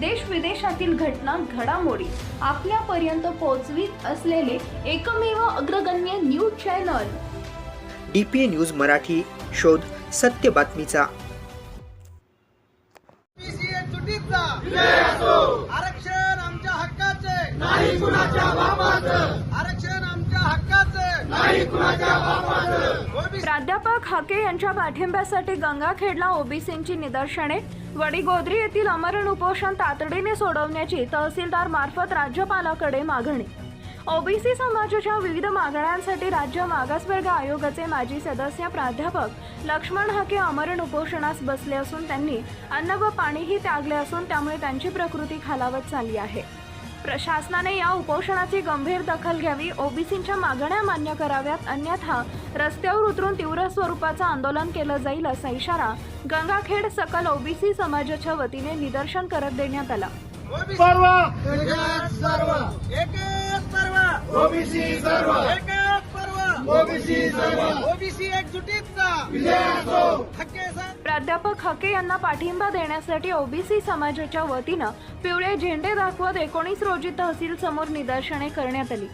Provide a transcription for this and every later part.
देश विदेशातील घटना घडामोडी आपल्यापर्यंत पोहोचवीत असलेले एकमेव अग्रगण्य news channel. D P A news Marathi शोध सत्य बातमीचा. आरक्षण आमच्या हक्काचे. नाही कुणाच्या आरक्षण आमच्या हक्काचे नाही कुणाच्या ओबीसी प्राध्यापक हाके यांच्या पाठिंब्यासाठी गंगाखेडला ओबीसींची निदर्शने. वडीगोद्री येथील अमरण उपोषण तातडीने सोडवण्याची तहसीलदार मार्फत राज्यपालाकडे मागणी. ओबीसी समाजाच्या विविध मागण्यांसाठी राज्य मागासवर्ग आयोगाचे माजी सदस्य प्राध्यापक लक्ष्मण हाके अमरण उपोषणास बसले असून त्यांनी अन्न व पाणीही त्यागले असून त्यामुळे त्यांची प्रकृती खालावत चालली आहे. प्रशासनाने या उपोषणाची गंभीर दखल घ्यावी ओबीसींच्या मागण्या मान्य कराव्यात अन्यथा रस्त्यावर उतरून तीव्र स्वरूपाचं आंदोलन केलं जाईल असा इशारा गंगाखेड सकल ओबीसी समाजाच्या वतीने निदर्शन करत देण्यात आला. ओबीसी सर्व सर्व एक ओबीसी प्राध्यापक हके यांना पाठिंबा देण्यासाठी ओबीसी समाजाच्या वतीनं पिवळे झेंडे दाखवत एकोणीस रोजी तहसील समोर निदर्शने करण्यात आली.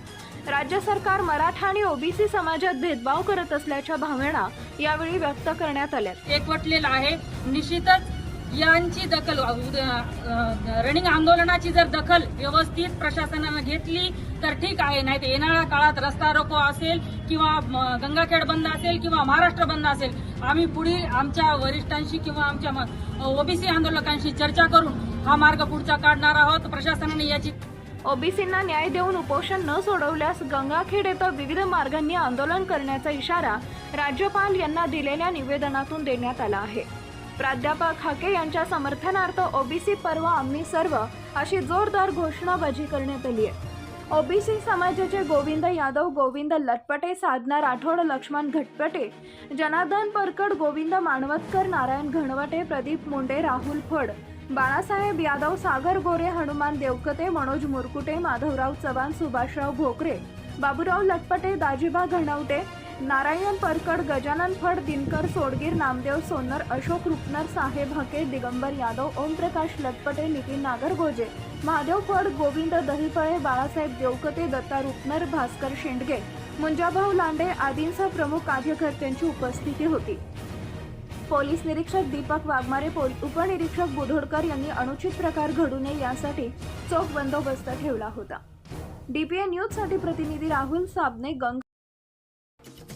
राज्य सरकार मराठा आणि ओबीसी समाजात भेदभाव करत असल्याच्या भावना यावेळी व्यक्त करण्यात आल्या. एकवटलेला आहे. निश्चितच यांची दखल रनिंग आंदोलनाची जर दखल व्यवस्थित प्रशासनानं घेतली तर ठीक आहे नाही तर येणाऱ्या काळात रस्ता रोको असेल किंवा गंगाखेड बंद असेल किंवा महाराष्ट्र बंद असेल आम्ही पुढील आमच्या वरिष्ठांशी किंवा आमच्या ओबीसी आंदोलकांशी चर्चा करून हा मार्ग पुढचा काढणार आहोत. प्रशासनाने याची ओबीसींना न्याय देऊन उपोषण न सोडवल्यास गंगाखेड येथे विविध मार्गांनी आंदोलन करण्याचा इशारा राज्यपाल यांना दिलेल्या निवेदनातून देण्यात आला आहे. प्राध्यापक हाके यांच्या समर्थनार्थ ओबीसी पर्व आम्ही सर्व अशी जोरदार घोषणाबाजी करण्यात आली आहे. ओबीसी समाजाचे गोविंद यादव गोविंद लटपटे साधना राठोड लक्ष्मण घटपटे जनार्दन परकड गोविंद मानवतकर नारायण घणवटे प्रदीप मुंडे राहुल फड बाळासाहेब यादव सागर गोरे हनुमान देवकते मनोज मुरकुटे माधवराव चव्हाण सुभाषराव भोकरे बाबूराव लटपटे दाजीबा घणवटे नारायण परकड गजानन फड दिनकर सोडगीर नामदेव सोन्नर अशोक रुपनर साहेब हके दिगंबर यादव ओमप्रकाश लटपटे नितीन नागरगोजे महादेव फड गोविंद दहिफळे बाळासाहेब देवकते दत्ता रुपनर भास्कर शेंडगे मुंजाभाऊ लांडे आदींसह प्रमुख कार्यकर्त्यांची उपस्थिती होती. पोलीस निरीक्षक दीपक वाघमारे पोल- उपनिरीक्षक बुधोडकर यांनी अनुचित प्रकार घडू नये यासाठी चोख बंदोबस्त ठेवला होता. डीपीए न्यूजसाठी प्रतिनिधी राहुल साबने गंग